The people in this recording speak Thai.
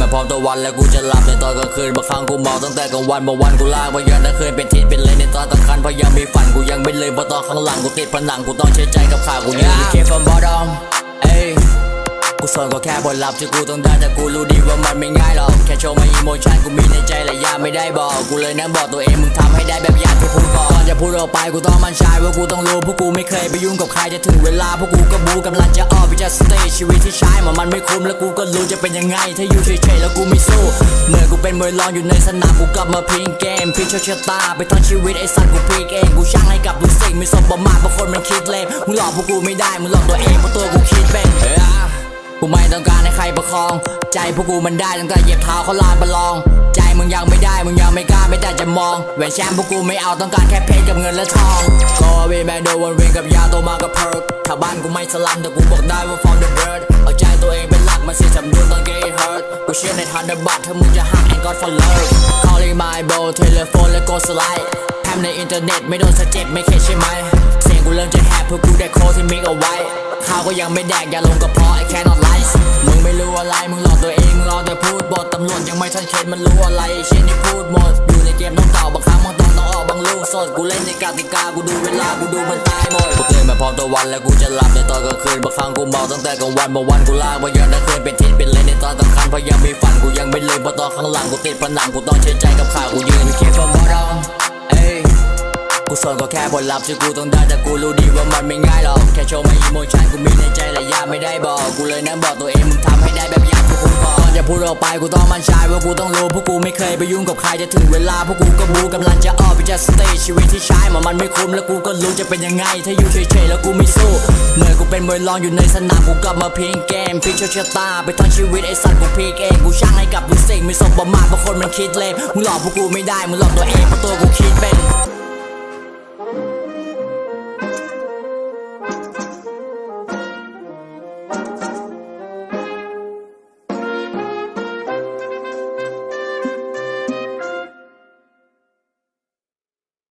มาพร้อมตะวันแล้วกูจะหลับในตอนกลางคืนบางครั้งกูเมาตั้งแต่กลางวันบางวันกูลากไปยันทั้งคืนเป็นทิศเป็นเลยในตอนกลางคันพยายามมีฝันกูยังไม่เลยเพราะตอนข้างหลังกูติดผนังกูต้องใช้ใจกับขากูยืนเคฟอมบอดอมเอ้ย กูสอนก็แค่ผลลัพธ์ที่กูต้องได้แต่กูรู้ดีว่ามันไม่ง่ายหรอกแค่โชว์มาอีโมชันกูมีในใจและยาไม่ได้บอกกูเลยนั่งบอกตัวเองมึงทำให้ได้แบบอยากที่พูดก่อนก่อนจะพูดออกไปกูต้องมั่นใจว่ากูต้องรู้พวกกูไม่เคยไปยุ่งกับใครจะถึงเวลาพวกกูก็บูกำลังจะออกไปจากสเตจชีวิตที่ใช้มามันไม่คุ้มแล้วกูก็รู้จะเป็นยังไง ถ้าอยู่เฉยๆแล้วกูไม่สู้เมื่อกูเป็นมวยรองอยู่ในสนามกูกลับมาพิงเกมพลิกโชคชะตาไปทั้งชีวิตไอ้สัตว์กูพลิกเองกูช่างให้กับทุกสิ่งไม่สมประมาทบางคนมันคิดเลวมึงหลอกพวกกูไม่ได้มึงหลอกตัวเองเพราะตัวกูคิดเป็น กูไม่ต้องการให้ใครประคอง ใจพวกกูมันได้ตั้งแต่เหยียบเท้าเขาลานประลอง ใจมึงยังไม่ได้มึงยังไม่กล้าไม่แต่จะมองแหวนแชมป์พวกกูไม่เอาต้องการแค่เพชรกับเงินและทองคอเวแมนโดวันเวนกับยาโตมากับเพิร์กถ้าบ้านกูไม่สลัมแต่กูบอกได้ว่า from the bird เอาใจตัวเองเป็นหลักมาสิสำนวนตอน get hurt กูเชื่อในทันเดอร์บัตถ้ามึงจะหัก and God for love calling my bro เทเลโฟนและกดสไลด์แพมในอินเทอร์เน็ตไม่โดนสะเจ็บไม่เข็ดใช่ไหมเสียงกูเริ่มจะแหบเพื่อกูได้โค้ดที่มิกเอาไว้ ข้าวก็ยังไม่แดกอย่าลงกระเพาะไอ้แค่นอตไลซ์มึงไม่รู้อะไรมึงหลอกตัวเองมึงรอแต่พูดบทตำรวจยังไม่ทันเช็ดมันรู้อะไรไอเช่นที่พูดหมดอยู่ในเกมต้องเต่าบางครั้งบางตอนต้องออกบางลูกสดกูเล่นในกติกากูดูเวลากูดูมันตายหมดกูตื่นมาพร้อมตะวันแล้วกูจะหลับในตอนกลางคืนบางครั้งกูเมาตั้งแต่กลางวันบางวันกูลากไปยันทั้คืนเป็นทิศเป็นเลยในตอนสำคัญพยายามมีฝันกูยังไม่ลืมเพราะตอนข้างหลังกูติดผนังกูต้องใช้ใจกับข่าวกูยืนเคฟอร์มบอม สนก็แค่ผลลัพธ์ที่กูต้องได้แต่กูรู้ดีว่ามันไม่ง่ายหรอกแค่โชว์มาอีโมชันกูมีในใจและยาไม่ได้บอกกูเลยนั่งบอกตัวเองมึงทำให้ได้แบบอยากที่พูดก่อนก่อนจะพูดออกไปกูต้องมั่นใจว่ากูต้องรู้พวกกูไม่เคยไปยุ่งกับใครจะถึงเวลาพวกกูก็บูกำลังจะออกไปจากสเตจชีวิตที่ใช้มามันไม่คุ้มแล้วกูก็รู้จะเป็นยังไง ถ้าอยู่เฉยๆแล้วกูไม่สู้เมื่อกูเป็นมวยรองอยู่ในสนามกูกลับมาพิงเกมพลิกโชคชะตาไปทั้งชีวิตไอ้สัตว์กูพิกเองกูช่างให้กับทุสิ่งไม่สมประมาทบางคนมันคิดเลวมึงหลอกพวกกูไม่ได้มึงหลอกตัวเองเพราะตัวกูคิดเป็น